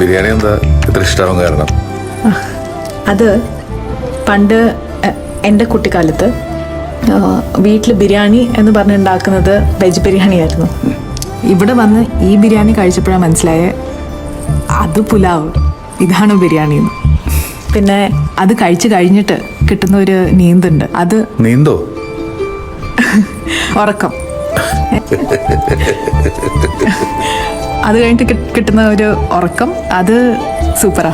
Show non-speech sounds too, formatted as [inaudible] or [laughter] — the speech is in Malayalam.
ബിരിയാണി എന്താ ഇത്ര ഇഷ്ടമാവാൻ കാരണം? അത് പണ്ട് എന്റെ കുട്ടിക്കാലത്ത് വീട്ടിൽ ബിരിയാണി എന്ന് പറഞ്ഞുണ്ടാക്കുന്നത് വെജ് ബിരിയാണിയായിരുന്നു ഇവിടെ വന്ന് ഈ ബിരിയാണി കഴിച്ചപ്പോഴാണ് മനസ്സിലായ അത് പുലാവ്. ഇതാണ് ബിരിയാണി എന്ന്. പിന്നെ അത് കഴിച്ചു കഴിഞ്ഞിട്ട് കിട്ടുന്ന ഒരു നീന്തുണ്ട്. അത് നീന്തോ? ഉറക്കം. [laughs] അത് കഴിഞ്ഞിട്ട് കിട്ടുന്ന ഒരു ഉറക്കം അത് സൂപ്പറാ.